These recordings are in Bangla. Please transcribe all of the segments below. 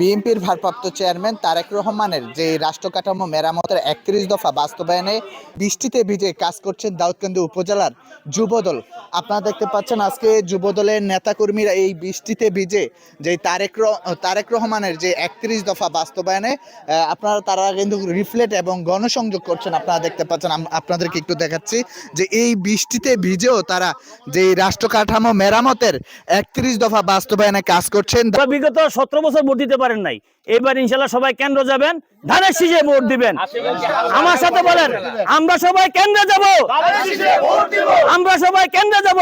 বিএনপির ভারপ্রাপ্ত চেয়ারম্যান তারেক রহমানের যে রাষ্ট্র কাঠামো মেরামতের একত্রিশ দফা বাস্তবায়নে বৃষ্টিতে ভিজে কাজ করছেন দাউদকান্দি উপজেলার যুবদল। আপনারা দেখতে পাচ্ছেন আজকে যুবদলের নেতাকর্মীরা এই বৃষ্টিতে ভিজে যে তারেক তারেক রহমানের যে একত্রিশ দফা বাস্তবায়নে আপনারা তারা কিন্তু রিফ্লেট এবং গণসংযোগ করছেন। আপনারা দেখতে পাচ্ছেন আপনাদেরকে একটু দেখাচ্ছি যে এই বৃষ্টিতে ভিজেও তারা যে রাষ্ট্র কাঠামো মেরামতের একত্রিশ দফা বাস্তবায়নে কাজ করছেন। বিগত সতেরো বছর ভোট দিতে পারেন নাই। এবার ইনশাল্লাহ সবাই কেন্দ্র যাবেন ধানের শীষে ভোট দিবেন। আমার সাথে বলেন আমরা সবাই কেন্দ্রে যাব। আমরা সবাই কেন্দ্রে যাব।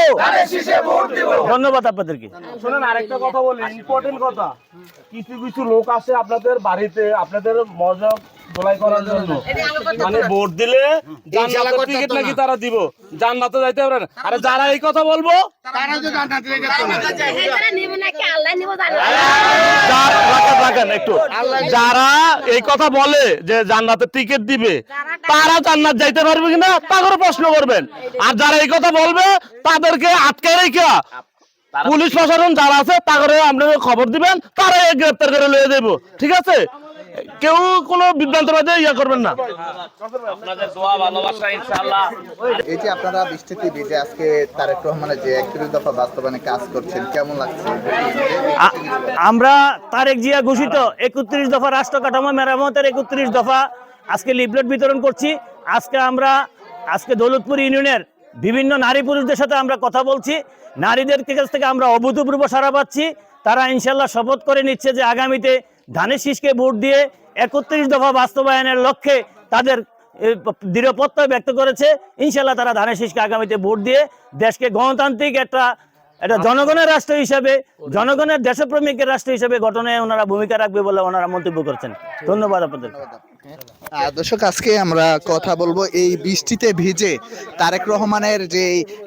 ধন্যবাদ আপনাদেরকে। শোনেন আরেকটা কথা বলি ইম্পর্টেন্ট কথা। কিছু কিছু লোক আসে আপনাদের বাড়িতে আপনাদের মজা দোলাই করার জন্য। মানে ভোট দিলে জান্নাতের টিকিট নাকি তারা দিব? জান্নাতে যাইতে পারেন আরে যারা এই কথা বলব হেতারা নিব নাকি? আল্লাহ নিব রাখেন একটু। যারা এই কথা বলে যে জান্নাতের টিকিট দিবে তারা জান্নাত যাইতে পারবে কিনা তা করে প্রশ্ন করবেন। আর যারা এই কথা বলবে তাদেরকে আটকে রেখে পুলিশ প্রশাসন যারা আছে তাদের আপনাকে খবর দিবেন তারা গ্রেপ্তার করে লয়ে দেবো ঠিক আছে? কেউ কোনো বিভ্রান্ত বাদে ইয়া করবেন না। এই যে আপনারা বৃষ্টিতে ভিজে আজকে তারেক রহমানের যে একত্রিশ দফা বাস্তবায়নে কাজ করছেন কেমন লাগছে? আমরা তারেক জিয়া ঘোষিত একত্রিশ দফা রাষ্ট্র কাঠামো মেরামতের একত্রিশ দফা আজকে লিফলেট বিতরণ করছি। আজকে আমরা আজকে দৌলতপুর ইউনিয়নের বিভিন্ন নারী পুরুষদের সাথে আমরা কথা বলছি। নারীদের কাছ থেকে আমরা অভূতপূর্ব সারা পাচ্ছি। তারা ইনশাল্লাহ শপথ করে নিচ্ছে যে আগামীতে ধানের শীষকে ভোট দিয়ে একত্রিশ দফা বাস্তবায়নের লক্ষ্যে তাদের এ, দৃঢ় প্রত্যয় ব্যক্ত করেছে। ইনশাল্লাহ তারা ধানের শীষকে আগামীতে ভোট দিয়ে দেশকে গণতান্ত্রিক একটা এটা জনগণের রাষ্ট্র হিসাবে জনগণের দেশপ্রেমিকের রাষ্ট্র হিসাবে গঠনে ওনারা ভূমিকা রাখবে বলে ওনারা মন্তব্য করছেন। ধন্যবাদ আপনাদের। দর্শক আজকে আমরা কথা বলব এই বৃষ্টিতে ভিজে তারেক রহমানের যে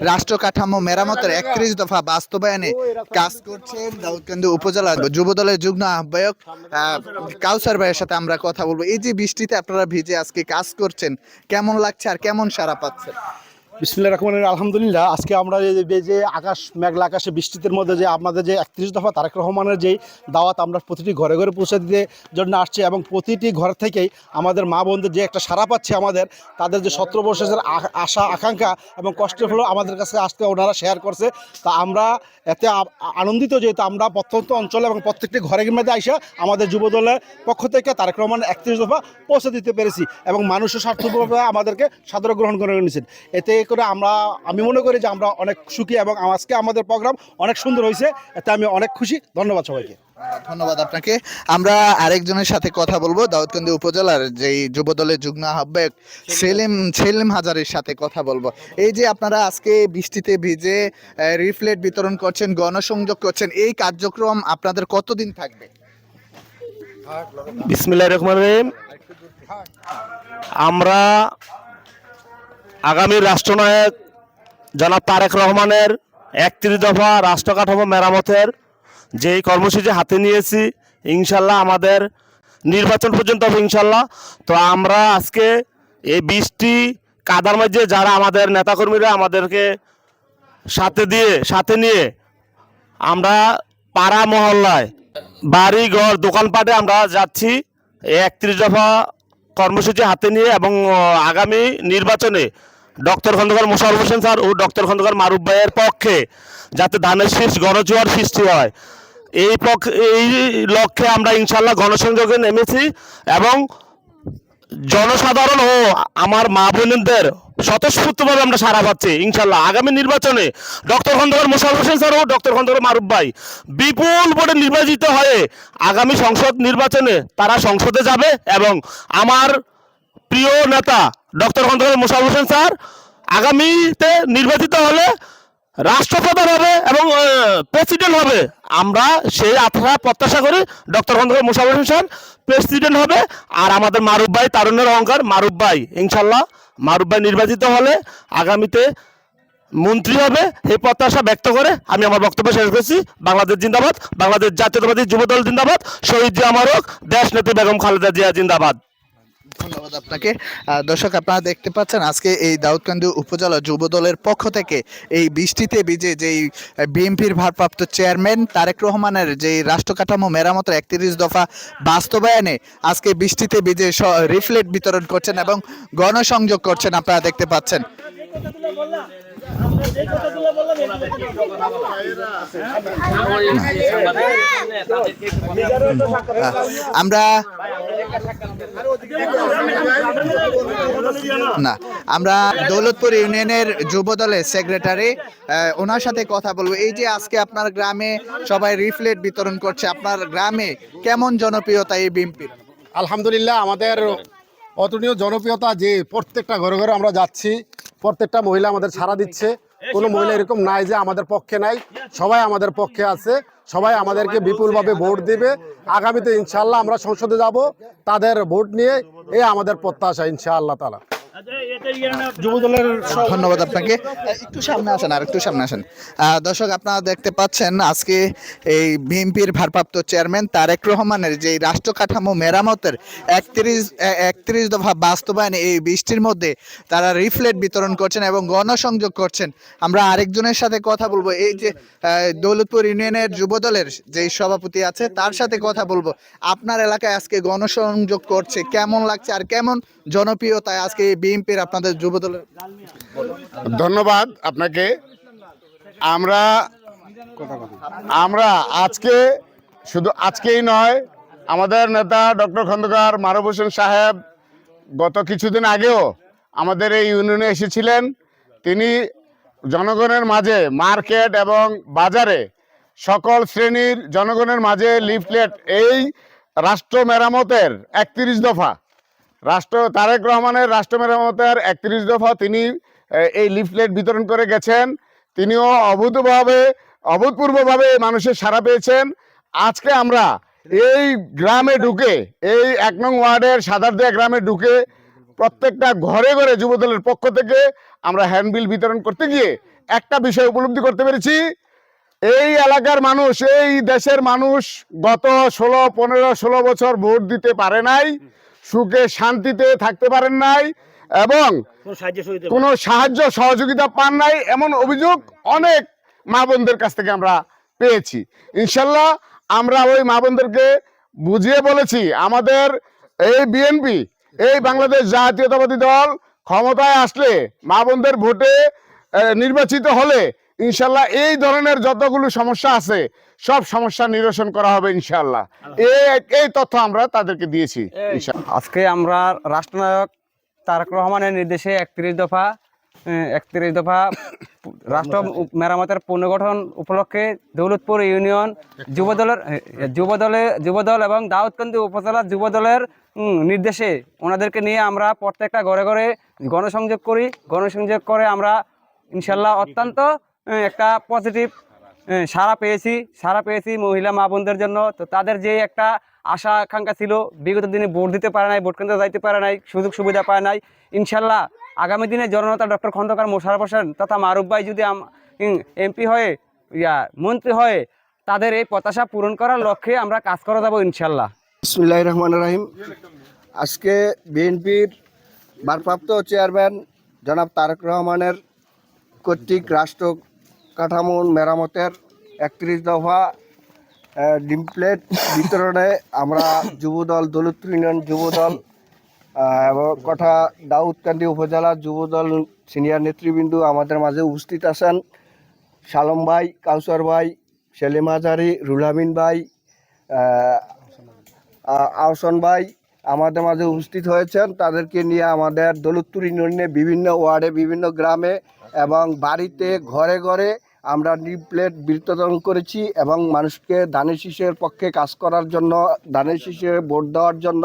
রাষ্ট্র কাঠামো মেরামতের একত্রিশ দফা বাস্তবায়নে কাজ করছেন দাউদকান্দি উপজেলা যুবদলের যুগ্ম আহ্বায়ক আহ, কাউসার ভাইয়ের সাথে আমরা কথা বলব। এই যে বৃষ্টিতে আপনারা ভিজে আজকে কাজ করছেন কেমন লাগছে আর কেমন সারা পাচ্ছেন? বিসমিল্লাহ রহমান আলহামদুলিল্লাহ, আজকে আমরা যে- আকাশ, মেঘলা আকাশে বৃষ্টিতের মধ্যে যে আমাদের যে একত্রিশ দফা তারেক রহমানের যেই দাওয়াত, আমরা প্রতিটি ঘরে ঘরে পৌঁছে দিতে জন্য আসছে এবং প্রতিটি ঘর থেকেই আমাদের মা বোনদের যে একটা সারা পাচ্ছে আমাদের, তাদের যে সত্র আ- আশা, আকাঙ্ক্ষা এবং কষ্টের ফলেও আমাদের কাছে আসতে ওনারা শেয়ার করছে। তা আমরা এতে আনন্দিত যেহেতু আমরা প্রত্যন্ত অঞ্চলে এবং প্রত্যেকটি ঘরের মধ্যে আইসা আমাদের যুবদলের পক্ষ থেকে তারেক রহমান একত্রিশ দফা পৌঁছে দিতে পেরেছি এবং মানুষের স্বার্থভাবে আমাদেরকে সাদর গ্রহণ করে নিয়েছেন। এতে করে আমরা আমি মনে করি যে আমরা অনেক সুখী এবং আজকে আমাদের প্রোগ্রাম অনেক সুন্দর হয়েছে এতে আমি অনেক খুশি। ধন্যবাদ সবাইকে। ধন্যবাদ আপনাকে। আমরা আরেকজনের সাথে কথা বলব দাউদকান্দি উপজেলার যেই যুবদলের যুগ্ম আহ্বায়ক সেলিম সেলিম হাজারের সাথে কথা বলব। এই যে আপনারা আজকে বৃষ্টিতে ভিজে রিফ্লেট বিতরণ করছেন গণসংযোগ করছেন এই কার্যক্রম আপনাদের কতদিন থাকবে? বিসমিল্লাহ রহমান রহিম। আমরা আগামী রাষ্ট্রনায়ক জনাব তারেক রহমানের একত্রিশ দফা রাষ্ট্র কাঠামো মেরামতের যেই কর্মসূচি হাতে নিয়েছি, ইনশাল্লাহ আমাদের নির্বাচন পর্যন্ত হবে ইনশাল্লাহ। তো আমরা আজকে এই বৃষ্টি কাদার মধ্যে যারা আমাদের নেতাকর্মীরা আমাদেরকে সাথে দিয়ে, সাথে নিয়ে আমরা পাড়া মহল্লায় বাড়ি ঘর দোকানপাটে আমরা যাচ্ছি একত্রিশ দফা কর্মসূচি হাতে নিয়ে এবং আগামী নির্বাচনে ডক্টর খন্দকার মোশারফ হোসেন স্যার ও ডক্টর খন্দকার মারুফ ভাইয়ের পক্ষে যাতে ধানের শীষ গণজোয়ার সৃষ্টি হয়। এই পক্ষ এই লক্ষ্যে আমরা ইনশাল্লাহ গণসংযোগে নেমেছি এবং জনসাধারণ ও আমার মা বোনদের স্বতঃস্ফূর্তভাবে আমরা সারা পাচ্ছি ইনশাল্লাহ আগামী নির্বাচনে ডক্টর খন্দকার মোশারফ হোসেন স্যার ও ডক্টর খন্দকার মারুফ ভাই বিপুল ভোটে নির্বাচিত হয়ে আগামী সংসদ নির্বাচনে তারা সংসদে যাবে এবং আমার প্রিয় নেতা ডক্টর খন্দকার মোশারফ হোসেন স্যার আগামীতে নির্বাচিত হলে রাষ্ট্রপ্রধান হবে এবং প্রেসিডেন্ট হবে। আমরা সেই আশা প্রত্যাশা করি doctor Khandaker Mosharraf Hossain sir president হবে। আর আমাদের মারুফ ভাই, তারুণ্যের অহংকার মারুফ ভাই ইনশাল্লাহ মারুফ ভাই নির্বাচিত হলে আগামীতে মন্ত্রী হবে এই প্রত্যাশা ব্যক্ত করে। আমি আমার বক্তব্য শেষ করছি। বাংলাদেশ জিন্দাবাদ, বাংলাদেশ জাতীয়তাবাদী যুবদল জিন্দাবাদ, শহীদ জিয়া মারক দেশ নেত্রী বেগম খালেদা জিয়া জিন্দাবাদ। ধন্যবাদ আপনাকে। দর্শক, আপনারা দেখতে পাচ্ছেন, আজকে এই দাউদকান্দি উপজেলা যুব দলের পক্ষ থেকে এই বৃষ্টিতে ভিজে যেই বিএনপির ভারপ্রাপ্ত চেয়ারম্যান তারেক রহমানের যেই রাষ্ট্রকাঠামো মেরামতের একত্রিশ দফা বাস্তবায়নে আজকে বৃষ্টিতে ভিজে রিফ্লেট বিতরণ করছেন এবং গণসংযোগ করছেন, আপনারা দেখতে পাচ্ছেন। আমরা না, আমরা দৌলতপুর ইউনিয়নের যুব দলের সেক্রেটারি ওনার সাথে কথা বলব। এই যে আজকে আপনার গ্রামে সবাই রিফ্লেট বিতরণ করছে, আপনার গ্রামে কেমন জনপ্রিয়তা এই বিএনপির? আলহামদুলিল্লাহ, আমাদের অতুলনীয় জনপ্রিয়তা যে প্রত্যেকটা ঘরে ঘরে আমরা যাচ্ছি, প্রত্যেকটা মহিলা আমাদের সাড়া দিচ্ছে। কোনো মহিলা এরকম নাই যে আমাদের পক্ষে নাই। সবাই আমাদের পক্ষে আছে। সবাই আমাদেরকে বিপুলভাবে ভোট দিবে। আগামীতে ইনশাল্লাহ আমরা সংসদে যাব। তাদের ভোট নিয়ে এ আমাদের প্রত্যাশা ইনশাআল্লাহ তালা যুব ধন্যবাদ আপনাকে। একটু সামনে আসেন আর একটু সামনে আসেন। দর্শক আপনারা দেখতে পাচ্ছেন আজকে এই বিএনপির ভারপ্রাপ্ত চেয়ারম্যান তারেক রহমানের যে রাষ্ট্র কাঠামো মেরামতের একত্রিশ একত্রিশ দফা বাস্তবায়নে এই বৃষ্টির মধ্যে তারা রিফ্লেট বিতরণ করছেন এবং গণসংযোগ করছেন। আমরা আরেকজনের সাথে কথা বলব। এই যে আহ, দৌলতপুর ইউনিয়নের যুবদলের যে সভাপতি আছে তার সাথে কথা বলব। আপনার এলাকায় আজকে গণসংযোগ করছে কেমন লাগছে আর কেমন জনপ্রিয়তায় আজকে বিএনপির আপনাদের যুব দলের ধন্যবাদ আপনাকে। আমরা আমরা আজকে শুধু আজকেই নয়, আমাদের নেতা ডক্টর খন্দকার মারুফ হোসেন সাহেব গত কিছুদিন আগেও আমাদের এই ইউনিয়নে এসেছিলেন। তিনি জনগণের মাঝে মার্কেট এবং বাজারে সকল শ্রেণির জনগণের মাঝে লিফলেট এই রাষ্ট্র মেরামতের একত্রিশ দফা রাষ্ট্র তারেক রহমানের রাষ্ট্র মেরামতের একত্রিশ দফা তিনি এই লিফলেট বিতরণ করে গেছেন। তিনিও অভূতভাবে, অভূতপূর্বভাবে মানুষের সাড়া পেয়েছেন। আজকে আমরা এই গ্রামে ঢুকে, এই এক নং ওয়ার্ডের সাদারদিয়া গ্রামে ঢুকে প্রত্যেকটা ঘরে ঘরে যুবদলের পক্ষ থেকে আমরা হ্যান্ডবিল বিতরণ করতে গিয়ে একটা বিষয় উপলব্ধি করতে পেরেছি। এই এলাকার মানুষ, এই দেশের মানুষ গত ষোলো, পনেরো, ষোলো বছর ভোট দিতে পারে নাই। সুখে শান্তিতে থাকতে পারেন নাই এবং কোনো সাহায্য সহযোগিতা পান নাই এমন অভিযোগ অনেক মা বোনদের কাছ থেকে আমরা পেয়েছি। ইনশাল্লাহ আমরা ওই মা বোনদেরকে বুঝিয়ে বলেছি আমাদের এই বিএনপি এই বাংলাদেশ জাতীয়তাবাদী দল ক্ষমতায় আসলে মা বোনদের ভোটে নির্বাচিত হলে ইনশাল্লাহ এই ধরনের যতগুলো সমস্যা আছে সব সমস্যা নিরসন করা হবে ইনশাল্লাহ। এই এই তথ্য আমরা তাদেরকে দিয়েছি আজকে আমরা রাষ্ট্রনায়ক তারক রহমানের নির্দেশে একত্রিশ দফা একত্রিশ দফা রাষ্ট্র মেরামতের পুনর্গঠন উপলক্ষে দৌলতপুর ইউনিয়ন যুবদলের যুবদলে যুবদল এবং দাউদকান্দি উপজেলার যুবদলের নির্দেশে ওনাদেরকে নিয়ে আমরা প্রত্যেকটা ঘরে ঘরে গণসংযোগ করি। গণসংযোগ করে আমরা ইনশাল্লাহ অত্যন্ত একটা পজিটিভ সারা পেয়েছি সারা পেয়েছি মহিলা মা বোনদের জন্য। তো তাদের যে একটা আশা আকাঙ্ক্ষা ছিল বিগত দিনে ভোট দিতে পারে নাই ভোট কেন্দ্রে যাইতে পারে নাই সুযোগ সুবিধা পায় নাই। ইনশাল্লাহ আগামী দিনে জননেতা ডক্টর খন্দকার মোশারফ হোসেন তথা মারুফ ভাই যদি এমপি হয়ে ইয়া মন্ত্রী হয়ে তাদের এই প্রত্যাশা পূরণ করার লক্ষ্যে আমরা কাজ করে যাব ইনশাল্লাহ। বিসমুল্লাহ রহমান রাহিম। আজকে বিএনপির ভারপ্রাপ্ত চেয়ারম্যান জনাব তারেক রহমানের কর্তৃক রাষ্ট্র কাঠামো মেরামতের একত্রিশ দফা ডিমপ্লেট বিতরণে আমরা যুবদল দৌলতপুর ইউনিয়ন যুবদল এবং কথা দাউদকান্দি উপজেলা যুবদল সিনিয়র নেতৃবৃন্দ আমাদের মাঝে উপস্থিত আছেন। শালম ভাই কাউসার ভাই সেলিম হাজারি রুলামিন ভাই আহ, আ- আহসান ভাই আমাদের মাঝে উপস্থিত হয়েছেন। তাদেরকে নিয়ে আমাদের দৌলতপুর ইউনিয়নে বিভিন্ন ওয়ার্ডে, বিভিন্ন গ্রামে এবং বাড়িতে ঘরে ঘরে আমরা প্লেট বিতরণ করেছি এবং মানুষকে ধানের শীষের পক্ষে কাজ করার জন্য ধানের শীষে ভোট দেওয়ার জন্য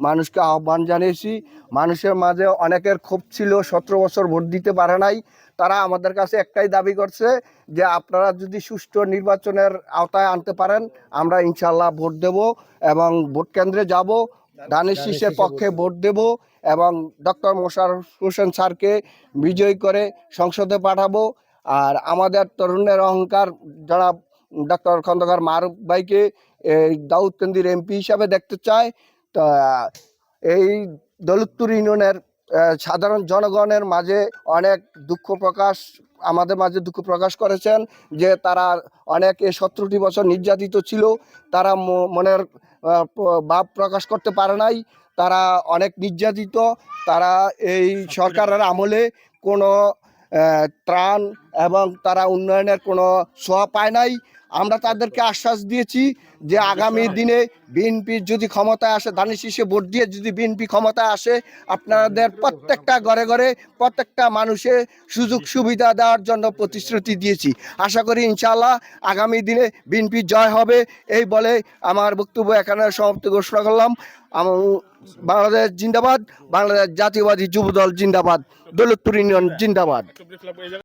মানুষকে আহ্বান জানিয়েছি। মানুষের মাঝে অনেকের ক্ষোভ ছিল, সতেরো বছর ভোট দিতে পারে নাই। তারা আমাদের কাছে একটাই দাবি করছে যে আপনারা যদি সুষ্ঠু নির্বাচনের আওতায় আনতে পারেন, আমরা ইনশাল্লাহ ভোট দেব এবং ভোট কেন্দ্রে যাব। ধানের শীষের পক্ষে ভোট দেব এবং ডক্টর মোশার হোসেন স্যারকে বিজয়ী করে সংসদে পাঠাবো। আর আমাদের তরুণের অহংকার যারা ডক্টর খন্দকার মারুফ ভাইকে এই দাউদকান্দির এমপি হিসাবে দেখতে চায়। তা এই দৌলতপুর ইউনিয়নের সাধারণ জনগণের মাঝে অনেক দুঃখ প্রকাশ আমাদের মাঝে দুঃখ প্রকাশ করেছেন যে তারা অনেক এই সতেরোটি বছর নির্যাতিত ছিল। তারা মনের ভাব প্রকাশ করতে পারে নাই। তারা অনেক নির্যাতিত। তারা এই সরকারের আমলে কোনো ত্রাণ এবং তারা উন্নয়নের কোনো ছোঁয়া পায় নাই। আমরা তাদেরকে আশ্বাস দিয়েছি যে আগামী দিনে বিএনপি যদি ক্ষমতায় আসে, ধানের শীষে ভোট দিয়ে যদি বিএনপি ক্ষমতায় আসে, আপনাদের প্রত্যেকটা ঘরে ঘরে প্রত্যেকটা মানুষের সুযোগ সুবিধা দেওয়ার জন্য প্রতিশ্রুতি দিয়েছি। আশা করি ইনশাআল্লাহ আগামী দিনে বিএনপি জয় হবে, এই বলে আমার বক্তব্য এখানে সমাপ্ত ঘোষণা করলাম। বাংলাদেশ জিন্দাবাদ, বাংলাদেশ জাতীয়বাদী যুবদল জিন্দাবাদ, দৌলতপুর ইউনিয়ন জিন্দাবাদ।